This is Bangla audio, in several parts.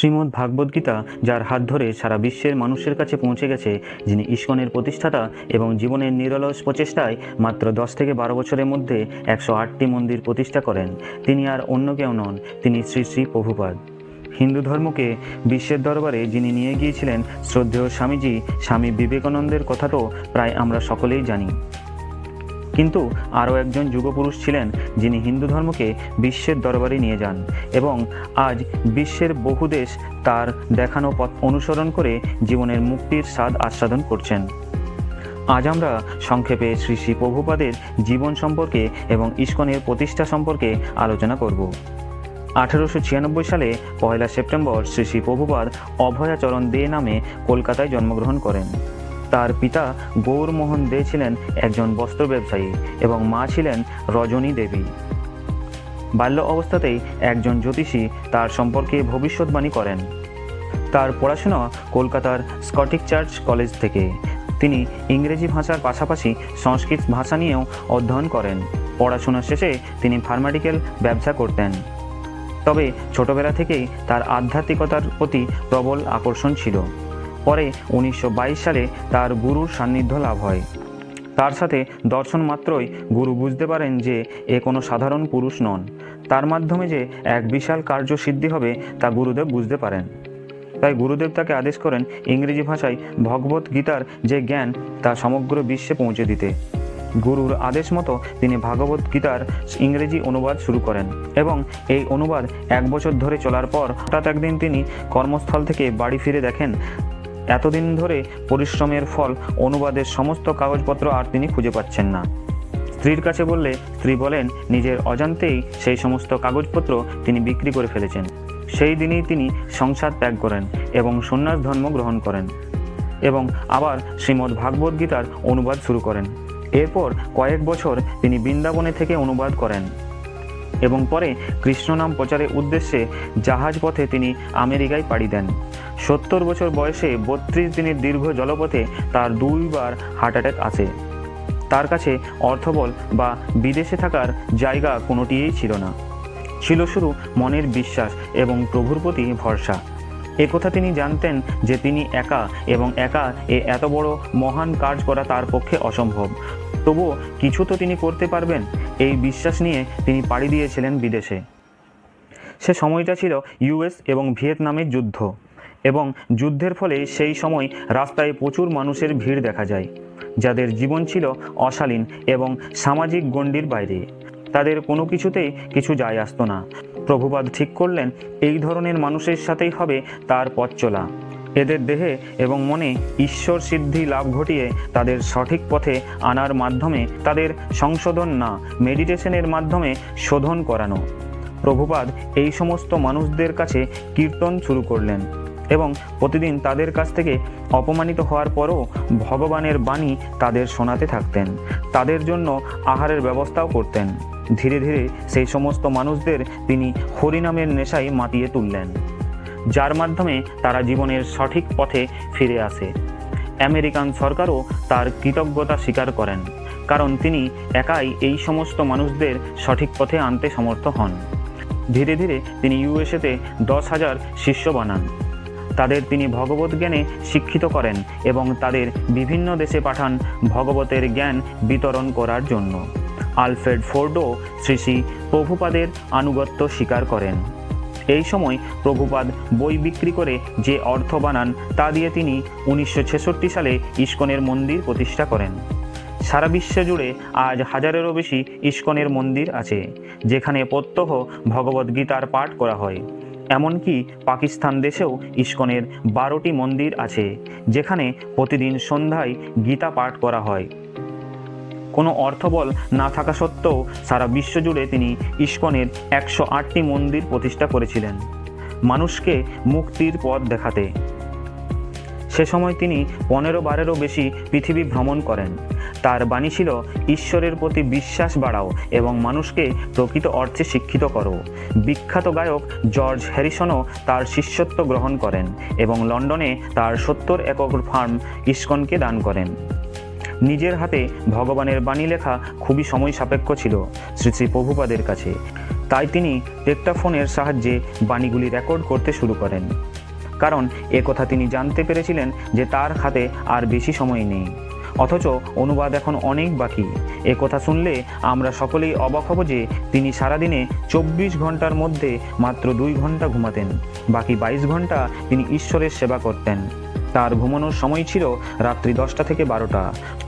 শ্রীমদ্ ভাগবদ্গীতা যার হাত ধরে সারা বিশ্বের মানুষের কাছে পৌঁছে গেছে, যিনি ইস্কনের প্রতিষ্ঠাতা এবং জীবনের নিরলস প্রচেষ্টায় মাত্র দশ থেকে বারো বছরের মধ্যে একশো আটটি মন্দির প্রতিষ্ঠা করেন। তিনি আর অন্য কেউ নন, তিনি শ্রী শ্রী প্রভুপাদ। হিন্দু ধর্মকে বিশ্বের দরবারে যিনি নিয়ে গিয়েছিলেন, শ্রদ্ধেয় স্বামীজি, স্বামী বিবেকানন্দের কথা তো প্রায় আমরা সকলেই জানি। কিন্তু আরও একজন যুগপুরুষ ছিলেন যিনি হিন্দু ধর্মকে বিশ্বের দরবারে নিয়ে যান এবং আজ বিশ্বের বহু দেশ তার দেখানো পথ অনুসরণ করে জীবনের মুক্তির স্বাদ আস্বাদন করছেন। আজ আমরা সংক্ষেপে শ্রী শ্রী প্রভুপাদের জীবন সম্পর্কে এবং ইস্কনের প্রতিষ্ঠা সম্পর্কে আলোচনা করব। আঠেরোশো ছিয়ানব্বই সালে পয়লা সেপ্টেম্বর শ্রী শ্রী প্রভুপাদ অভয়াচরণ দে নামে কলকাতায় জন্মগ্রহণ করেন। তার পিতা গৌরমোহন দে ছিলেন একজন বস্ত্র ব্যবসায়ী এবং মা ছিলেন রজনী দেবী। বাল্য অবস্থাতেই একজন জ্যোতিষী তার সম্পর্কে ভবিষ্যৎবাণী করেন। তার পড়াশোনা কলকাতার স্কটিক চার্চ কলেজ থেকে। তিনি ইংরেজি ভাষার পাশাপাশি সংস্কৃত ভাষা নিয়েও অধ্যয়ন করেন। পড়াশোনা শেষে তিনি ফার্মাটিক্যাল ব্যবসা করতেন। তবে ছোটবেলা থেকেই তার আধ্যাত্মিকতার প্রতি প্রবল আকর্ষণ ছিল। পরে উনিশশো বাইশ সালে তার গুরুর সান্নিধ্য লাভ হয়। তার সাথে দর্শন মাত্রই গুরু বুঝতে পারেন যে এ কোনো সাধারণ পুরুষ নন। তার মাধ্যমে যে এক বিশাল কার্য সিদ্ধি হবে তা গুরুদেব বুঝতে পারেন। তাই গুরুদেব তাকে আদেশ করেন ইংরেজি ভাষায় ভগবত গীতার যে জ্ঞান তা সমগ্র বিশ্বে পৌঁছে দিতে। গুরুর আদেশ মতো তিনি ভাগবত গীতার ইংরেজি অনুবাদ শুরু করেন এবং এই অনুবাদ এক বছর ধরে চলার পর হঠাৎ একদিন তিনি কর্মস্থল থেকে বাড়ি ফিরে দেখেন এতদিন ধরে পরিশ্রমের ফল, অনুবাদের সমস্ত কাগজপত্র আর তিনি খুঁজে পাচ্ছেন না। স্ত্রীর কাছে বললে, স্ত্রী বলেন, নিজের অজান্তেই সেই সমস্ত কাগজপত্র তিনি বিক্রি করে ফেলেছেন। সেই দিনই তিনি সংসার ত্যাগ করেন এবং সন্ন্যাস ধর্ম গ্রহণ করেন এবং আবার শ্রীমদ্ ভাগবত গীতার অনুবাদ শুরু করেন। এরপর কয়েক বছর তিনি বৃন্দাবনে থেকে অনুবাদ করেন এবং পরে কৃষ্ণনাম প্রচারের উদ্দেশ্যে জাহাজ পথে তিনি আমেরিকায় পাড়ি দেন। সত্তর বছর বয়সে বত্রিশ দিনের দীর্ঘ জলপথে তার দুইবার হার্ট অ্যাটাক আসে তার কাছে অর্থবল বা বিদেশে থাকার জায়গা কোনোটিই ছিল না। ছিল শুধু মনের বিশ্বাস এবং প্রভুর প্রতি ভরসা। একথা তিনি জানতেন যে তিনি একা এবং একা এ এত বড় মহান কাজ করা তার পক্ষে অসম্ভব। তবুও কিছু তো তিনি করতে পারবেন, এই বিশ্বাস নিয়ে তিনি পাড়ি দিয়েছিলেন বিদেশে। সে সময়টা ছিল ইউএস এবং ভিয়েতনামের যুদ্ধ। এবং যুদ্ধের ফলে সেই সময় রাস্তায় প্রচুর মানুষের ভিড় দেখা যায়। যাদের জীবন ছিল অশালীন এবং সামাজিক গণ্ডির বাইরে। তাদের কোনো কিছুতেই কিছু যায় আসতো না। প্রভুপাদ ঠিক করলেন, এই ধরনের মানুষের সাথেই হবে তার পথ চলা। এদের দেহে এবং মনে ঈশ্বর সিদ্ধি লাভ ঘটিয়ে তাদের সঠিক পথে আনার মাধ্যমে তাদের সংশোধন না, মেডিটেশনের মাধ্যমে শোধন করানো। প্রভুপাদ এই সমস্ত মানুষদের কাছে কীর্তন শুরু করলেন। এবং প্রতিদিন তাদের কাছ থেকে অপমানিত হওয়ার পরও ভগবানের বাণী তাদের শোনাতে থাকতেন। তাদের জন্য আহারের ব্যবস্থাও করতেন। ধীরে ধীরে সেই সমস্ত মানুষদের তিনি হরিনামের নেশায় মাতিয়ে তুললেন। যার মাধ্যমে তারা জীবনের সঠিক পথে ফিরে আসে। আমেরিকান সরকারও তার কৃতজ্ঞতা স্বীকার করেন, কারণ তিনি একাই এই সমস্ত মানুষদের সঠিক পথে আনতে সমর্থ হন। ধীরে ধীরে তিনি ইউএসএতে দশ হাজার শিষ্য বানান। তাদের তিনি ভগবত জ্ঞানে শিক্ষিত করেন এবং তাদের বিভিন্ন দেশে পাঠান ভগবতের জ্ঞান বিতরণ করার জন্য। আলফ্রেড ফোর্ডো শ্রী শ্রী প্রভুপাদের আনুগত্য স্বীকার করেন। এই সময় প্রভুপাদ বই বিক্রি করে যে অর্থ বানান তা দিয়ে তিনি উনিশশো ছেষট্টি সালে ইস্কনের মন্দির প্রতিষ্ঠা করেন। সারা বিশ্ব জুড়ে আজ হাজারেরও বেশি ইস্কনের মন্দির আছে, যেখানে প্রত্যহ ভগবদ্গীতার পাঠ করা হয়। এমনকি পাকিস্তান দেশেও ইস্কনের বারোটি মন্দির আছে, যেখানে প্রতিদিন সন্ধ্যায় গীতা পাঠ করা হয়। কোনো অর্থবল না থাকা সত্ত্বেও সারা বিশ্বজুড়ে তিনি ইস্কনের একশো আটটি মন্দির প্রতিষ্ঠা করেছিলেন, মানুষকে মুক্তির পথ দেখাতে। সে সময় তিনি পনেরো বারেরও বেশি পৃথিবী ভ্রমণ করেন তার বাণী ছিল, ঈশ্বরের প্রতি বিশ্বাস বাড়াও এবং মানুষকে প্রকৃত অর্থে শিক্ষিত করো। বিখ্যাত গায়ক জর্জ হ্যারিসনও তার শিষ্যত্ব গ্রহণ করেন এবং লন্ডনে তার সত্তর একক ফার্ম ইস্কনকে দান করেন। নিজের হাতে ভগবানের বাণী লেখা খুবই সময় সাপেক্ষ ছিল শ্রী শ্রী প্রভুপাদের কাছে। তাই তিনি টেকটাফোনের সাহায্যে বাণীগুলি রেকর্ড করতে শুরু করেন। কারণ এ কথা তিনি জানতে পেরেছিলেন যে তার হাতে আর বেশি সময় নেই। অথচ অনুবাদ এখন অনেক বাকি। এ কথা শুনলে আমরা সকলেই অবাক হব যে তিনি সারাদিনে চব্বিশ ঘণ্টার মধ্যে মাত্র দুই ঘণ্টা ঘুমাতেন। বাকি বাইশ ঘণ্টা তিনি ঈশ্বরের সেবা করতেন। তার ঘুমানোর সময় ছিল রাত্রি দশটা থেকে বারোটা।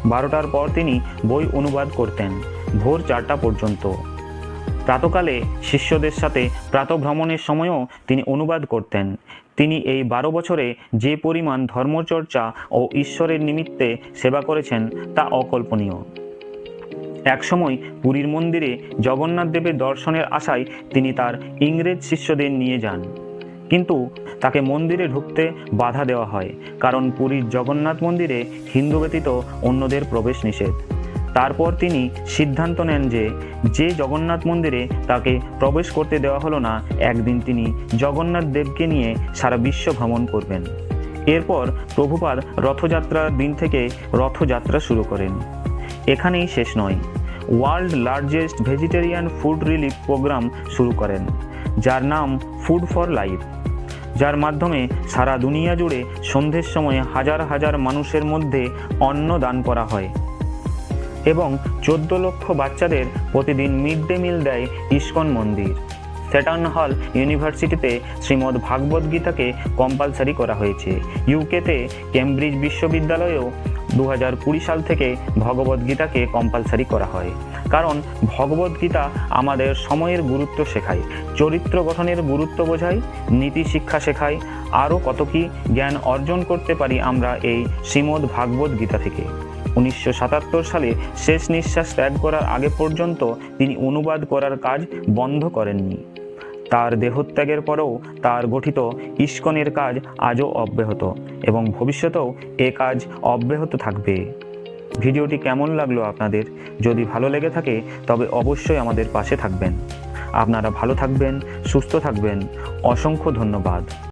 বারোটার পর তিনি বই অনুবাদ করতেন। ভোর চারটা পর্যন্ত। প্রাতকালে শিষ্যদের সাথে প্রাতভ্রমণের সময়ও তিনি অনুবাদ করতেন। তিনি এই বারো বছরে যে পরিমাণ ধর্মচর্চা ও ঈশ্বরের নিমিত্তে সেবা করেছেন তা অকল্পনীয়। একসময় পুরীর মন্দিরে জগন্নাথ দেবের দর্শনের আশায় তিনি তার ইংরেজ শিষ্যদের নিয়ে যান। কিন্তু তাকে মন্দিরে ঢুকতে বাধা দেওয়া হয়, কারণ পুরীর জগন্নাথ মন্দিরে হিন্দু ব্যতীত অন্যদের প্রবেশ নিষেধ। তারপর তিনি সিদ্ধান্ত নেন যে যে জগন্নাথ মন্দিরে তাকে প্রবেশ করতে দেওয়া হলো না, একদিন তিনি জগন্নাথ দেবকে নিয়ে সারা বিশ্ব ভ্রমণ করবেন। এরপর প্রভুপাদ রথযাত্রার দিন থেকে রথযাত্রা শুরু করেন। এখানেই শেষ নয় world largest vegetarian food relief programme শুরু করেন, যার নাম ফুড ফর লাইফ যার মাধ্যমে সারা দুনিয়া জুড়ে সন্ধ্যের সময় হাজার হাজার মানুষের মধ্যে অন্ন দান করা হয়। এবং চোদ্দ লক্ষ বাচ্চাদের প্রতিদিন মিড ডে মিল দেয় ইস্কন মন্দির। সেটার্ন হল ইউনিভার্সিটিতে শ্রীমদ্ ভাগবত গীতাকে কম্পালসারি করা হয়েছে। ইউকেতে কেমব্রিজ বিশ্ববিদ্যালয়েও দু হাজার কুড়ি সাল থেকে ভগবত গীতাকে কম্পালসারি করা হয়। কারণ ভগবত গীতা আমাদের সময়ের গুরুত্ব শেখায়, চরিত্র গঠনের গুরুত্ব বোঝায়, নীতি শিক্ষা শেখায়, আরও কত কি জ্ঞান অর্জন করতে পারি আমরা এই শ্রীমদ্ ভাগবত গীতা থেকে। উনিশশো সাতাত্তর সালে শেষ নিঃশ্বাস ত্যাগ করার আগে পর্যন্ত তিনি অনুবাদ করার কাজ বন্ধ করেননি। তার দেহত্যাগের পরেও তার গঠিত ইস্কনের কাজ আজও অব্যাহত এবং ভবিষ্যতেও এ কাজ অব্যাহত থাকবে। ভিডিওটি কেমন লাগল আপনাদের? যদি ভালো লেগে থাকে, তবে অবশ্যই আমাদের পাশে থাকবেন। আপনারা ভালো থাকবেন, সুস্থ থাকবেন। অসংখ্য ধন্যবাদ।